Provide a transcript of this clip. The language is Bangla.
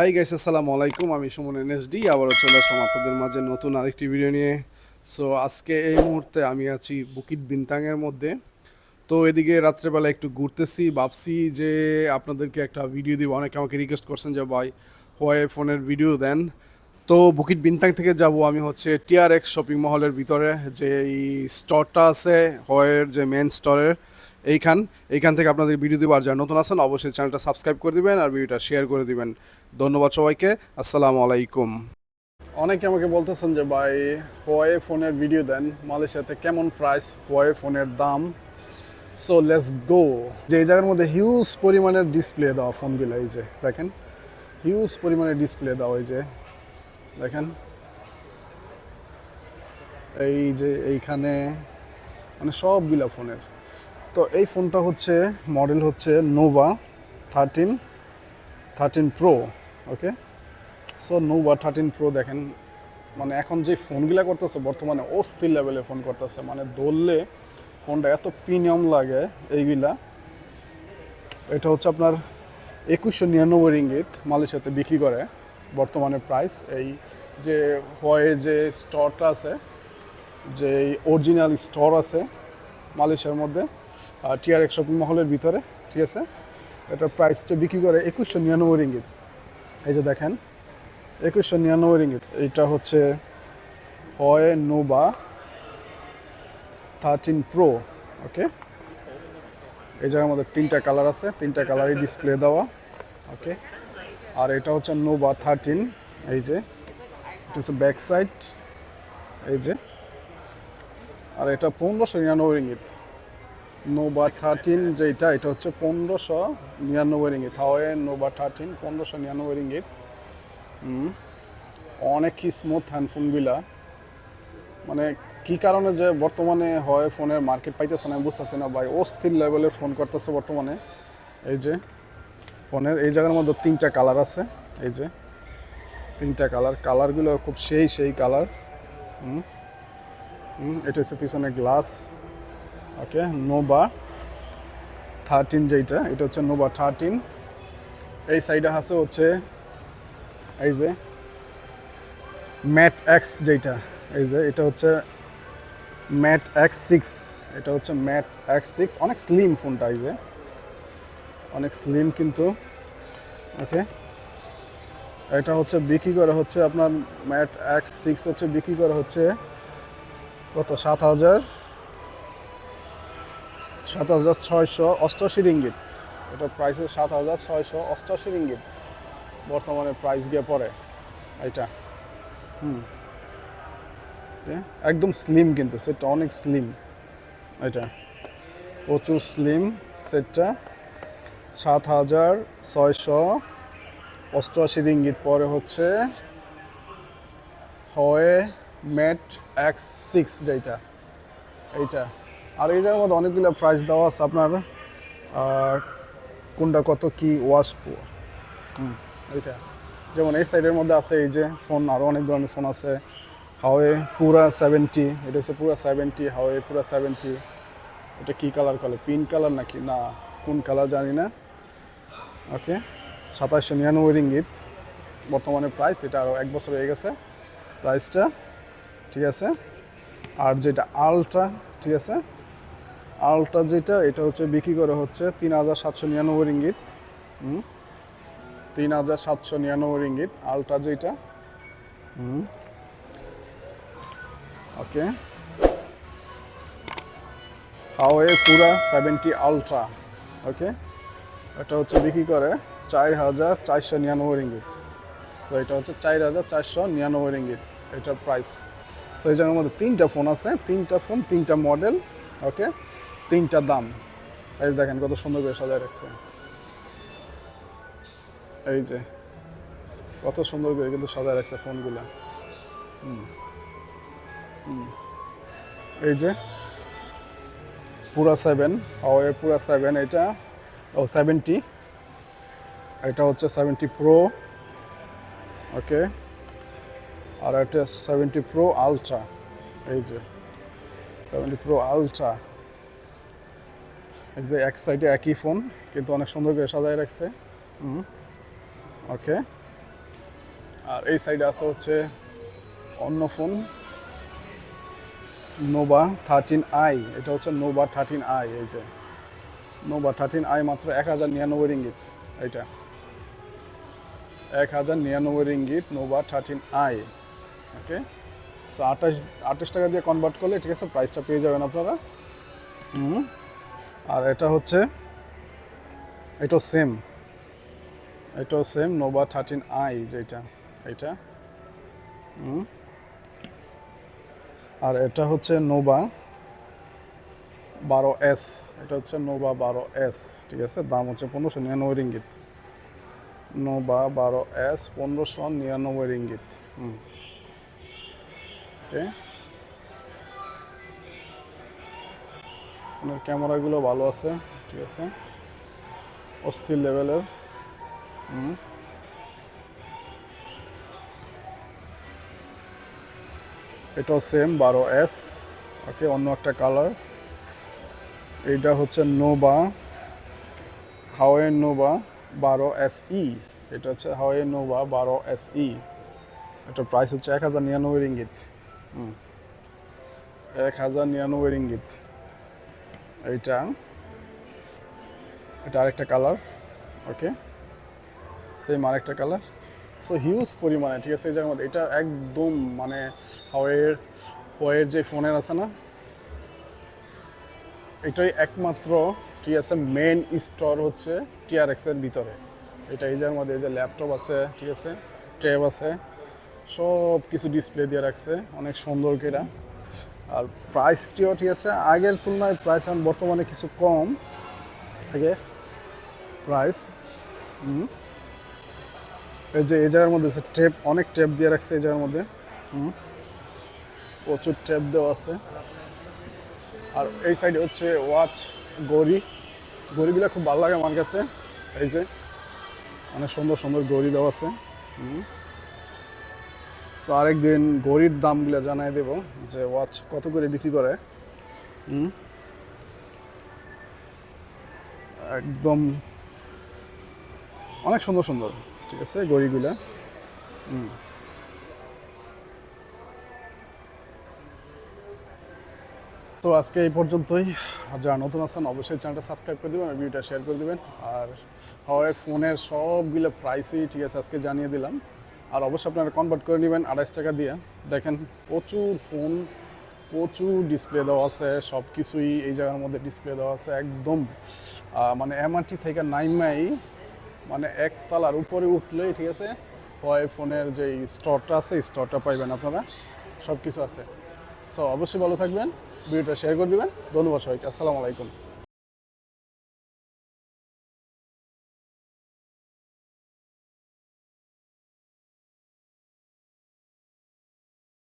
হাই গাইস আসসালামু আলাইকুম আমি সুমন এনএসডি, আবারও চলে আসলাম আপনাদের মাঝে নতুন আরেকটি ভিডিও নিয়ে। সো আজকে এই মুহূর্তে আমি আছি বুকিট বিনতাংয়ের মধ্যে। তো এদিকে রাত্রেবেলা একটু ঘুরতেছি, ভাবছি যে আপনাদেরকে একটা ভিডিও দিব। অনেকে আমাকে রিকোয়েস্ট করছেন যে, ভাই হোয়াই ফোনের ভিডিও দেন। তো বুকিট বিনতাং থেকে যাব আমি হচ্ছে টিআরএক্স শপিং মহলের ভিতরে যে এই স্টোরটা আছে হোয়ের যে মেন স্টোরের এইখান এইখান থেকে আপনাদের ভিডিও দিব। আর যারা নতুন আছেন, অবশ্যই চ্যানেলটা সাবস্ক্রাইব করে দিবেন আর ভিডিওটা শেয়ার করে দিবেন। ধন্যবাদ সবাইকে। আসসালামু আলাইকুম। অনেকে আমাকে বলতেছেন যে, ভাই হোয়াই ফোনের ভিডিও দেন। মালয়েশিয়াতে কেমন প্রাইস হোয়াই ফোনের দাম? সো লেটস গো যে এই জায়গার মধ্যে হিউজ পরিমাণের ডিসপ্লে দেওয়া ফোনগুলো এই যে, দেখেন। হিউজ পরিমাণের ডিসপ্লে দেওয়া, এই যে, দেখেন। এই যে, এইখানে মানে সবগুলা ফোনের। তো এই ফোনটা হচ্ছে মডেল হচ্ছে Nova thirteen thirteen pro okay so Nova thirteen pro দেখেন মানে এখন যে ফোনগুলো করতেছে, বর্তমানে অস্থির লেভেলে ফোন করতেছে। মানে ধরলে ফোনটা এত প্রিমিয়াম লাগে এইগুলা। এটা হচ্ছে আপনার একুশশো নিরানব্বই রিঙ্গিত, মালয়েশিয়াতে বিক্রি করে বর্তমানে প্রাইস এই যে হয় যে স্টোরটা আছে, যে অরিজিনাল স্টোর আছে মালয়েশিয়ার মধ্যে টিআরএক্স শপিং মহলের ভিতরে, ঠিক আছে? এটার প্রাইসটা বিক্রি করে একুশশো নিরানব্বই রিঙ্গিত। এই যে দেখেন, একুশশো নিরানব্বই রিঙ্গিত। এইটা হচ্ছে হয় নোবা থার্টিন প্রো ওকে এই জায়গার মধ্যে তিনটা কালার আছে, তিনটা কালারই ডিসপ্লে দেওয়া ওকে আর এটা হচ্ছে নোভা থার্টিন এই যে। এটা হচ্ছে ব্যাক সাইড এই যে। আর এটা পনেরোশো নিরানব্বই রিঙ্গিত। নোভা থার্টিন যেটা এটা হচ্ছে পনেরোশো নিরানব্বই রিঙ্গিত হাওয়ে নোভা থার্টিন পনেরোশো নিরানব্বই রিঙ্গিত অনেক স্মুথ হ্যান্ডফোনগুলা মানে কি কারণে যে বর্তমানে হয় ফোনের মার্কেট পাইতেছে না বুঝতেছি না ভাই। অস্থির লেভেলের ফোন করতেছে বর্তমানে। এই যে ফোনের এই জায়গার মধ্যে তিনটা কালার আছে। এই যে, তিনটা কালার কালারগুলো খুব সেই সেই কালার হুম। হুম, এটা হচ্ছে পিছনে গ্লাস ওকে নোভা থার্টিন যেইটা, এটা হচ্ছে নোভা থার্টিন এই সাইডে আছে হচ্ছে, এই যে ম্যাট এক্স যেইটা, এই যে, এটা হচ্ছে ম্যাট এক্স সিক্স এটা হচ্ছে ম্যাট এক্স সিক্স অনেক স্লিম ফোনটা এই যে। অনেক স্লিম কিন্তু। ওকে। এটা হচ্ছে বিক্রি করা হচ্ছে আপনার ম্যাট এক্স সিক্স হচ্ছে বিক্রি করা হচ্ছে কত? সাত হাজার। সাত হাজার ছয়শো অষ্টআশি রিঙ্গিত। এটা প্রাইসে সাত হাজার ছয়শো অষ্টআশি রিঙ্গিত। বর্তমানে প্রাইস গিয়ে পড়ে এটা হুম। একদম স্লিম কিন্তু, সেটটা অনেক স্লিম এটা প্রচুর স্লিম সেটটা। সাত হাজার ছয়শো অষ্টআশি রিঙ্গিত পরে হচ্ছে হয়ে ম্যাট এক্স সিক্স যেটা এইটা। আর এই জায়গার মধ্যে অনেকগুলো প্রাইস দেওয়া আছে আপনার কোনটা কত, কি ওয়াশ এইটা। যেমন এই সাইডের মধ্যে আছে এই যে ফোন আরও অনেক ধরনের ফোন আছে। হাওয়ে পুরা সেভেন্টি এটা হচ্ছে পুরা সেভেন্টি হাওয়ে পুরা সেভেন্টি এটা কী কালার করে পিঙ্ক কালার নাকি? না, কোন কালার জানি না। ওকে সাতাশশো নিরানব্বই রিঙ্গিত। বর্তমানে প্রাইস এটা আরও এক বছর হয়ে গেছে। প্রাইসটা ঠিক আছে। আর যেটা আলট্রা ঠিক আছে? আলট্রা যেটা, এটা হচ্ছে বিক্রি করা হচ্ছে তিন হাজার সাতশো নিরানব্বই রিঙ্গিত। তিন হাজার সাতশো নিরানব্বই রিঙ্গিত আলট্রা যেটা। ওকে। হাওয়ে পুরা সেভেন্টি আলট্রা, ওকে? এটা হচ্ছে বিক্রি করে চার হাজার চারশো নিরানব্বই রিঙ্গিত। সো এটা হচ্ছে চার হাজার চারশো নিরানব্বই রিঙ্গিত, এটার প্রাইস সো এই জায়গার মধ্যে তিনটা ফোন আছে, তিনটা ফোন তিনটা মডেল ওকে? তিনটা দাম। এই দেখেন কত সুন্দর করে সাজায় রাখছে। এই যে, কত সুন্দর করে কিন্তু সাজায় রাখছে ফোনগুলো। এই যে, পুরা সেভেন হাওয়ে পুরা সেভেন এটা, ও সেভেন্টি এটা হচ্ছে সেভেন্টি প্রো ওকে, আর এটা সেভেন্টি প্রো আলট্রা এই যে সেভেন্টি প্রো আলট্রা যে এক সাইডে একই ফোন, কিন্তু অনেক সুন্দর করে সাজায় রাখছে। ওকে। আর এই সাইডে আছে হচ্ছে অন্য ফোন, নোভা থার্টিন আই। এটা হচ্ছে নোভা থার্টিন আই, এই যে। নোভা থার্টিন আই মাত্র এক হাজার নিরানব্বই রিঙ্গিত, এইটা। এক হাজার নিরানব্বই ringgit Nova thirteen i, okay. So আঠাশ আঠাশ টাকা দিয়ে কনভার্ট করলে ঠিক আছে প্রাইসটা পেয়ে যাবেন আপনারা। হুম। আর এটা হচ্ছে, এটাও সেম এটাও সেম নোভা থার্টিন আই যেটা, এটা আর এটা হচ্ছে নোভা বারো এস, এটা হচ্ছে নোভা বারো এস, ঠিক আছে? দাম হচ্ছে পনেরোশো নিরানব্বই রিঙ্গিত। নোভা বারো এস, পনেরোশো নিরানব্বই রিঙ্গিত, হুম আপনার ক্যামেরাগুলো ভালো আছে, ঠিক আছে? অস্থির লেভেলের। হুম। এটাও সেম বারো এস ওকে, অন্য একটা কালার এইটা হচ্ছে নোভা হাওয়ে নোভা বারো এস ই এটা হচ্ছে হাওয়াই নোভা বারো এস ই এটার প্রাইস হচ্ছে এক হাজার নিরানব্বই রিঙ্গিত। হুম। এক হাজার নিরানব্বই রিঙ্গিত। এইটা। এটা আরেকটা কালার ওকে সেম আরেকটা কালার সো হিউজ পরিমাণে, ঠিক আছে? এই জায়গার মধ্যে, এটা একদম মানে হাওয়ের ওয়ের যে ফোনের আছে না? এটাই একমাত্র, ঠিক আছে মেন স্টোর হচ্ছে টিআরএক্স এর ভিতরে। এটা এই জায়গার মধ্যে, এই যে ল্যাপটপ আছে, ঠিক আছে? ট্যাব আছে। সব কিছু ডিসপ্লে দিয়ে রাখছে, অনেক সুন্দর কেরা। আর প্রাইসটিও ঠিক আছে। আগের তুলনায় প্রাইস এখন বর্তমানে কিছু কম। আগে প্রাইস হুম। এই যে, এই জায়গার মধ্যে টেপ অনেক টেপ দিয়ে রাখছে এই জায়গার মধ্যে, হুম। প্রচুর টেপ দেওয়া আছে। আর এই সাইডে হচ্ছে ওয়াচ গড়ি গড়িগুলো খুব ভালো লাগে আমার কাছে। এই যে, অনেক সুন্দর সুন্দর গড়ি দেওয়া আছে, হুম। সো আরেকদিন গড়ির দামগুলো জানাই দেব যে ওয়াচ কত করে বিক্রি করে। একদম অনেক সুন্দর সুন্দর, ঠিক আছে গড়িগুলা হুম। তো আজকে এই পর্যন্তই। যারা নতুন আছেন, অবশ্যই চ্যানেলটা সাবস্ক্রাইব করে দেবেন আর ভিডিওটা শেয়ার করে দেবেন। আর হাওয়াই ফোনের সবগুলো প্রাইসই ঠিক আছে, আজকে জানিয়ে দিলাম। আর অবশ্যই আপনারা কনভার্ট করে নেবেন আড়াইশ টাকা দিয়ে। দেখেন প্রচুর ফোন প্রচুর ডিসপ্লে দেওয়া আছে সব কিছুই এই জায়গার মধ্যে ডিসপ্লে দেওয়া আছে একদম। মানে এমআরটি থেকে নাইমাই মানে একতলার উপরে উঠলেই ঠিক আছে, হয় ফোনের যে স্টোরটা আছে স্টোরটা পাইবেন আপনারা সব কিছু আছে। সো অবশ্যই ভালো থাকবেন, ভিডিওটা শেয়ার করে দেবেন। ধন্যবাদ সবাইকে, আসসালামু আলাইকুম।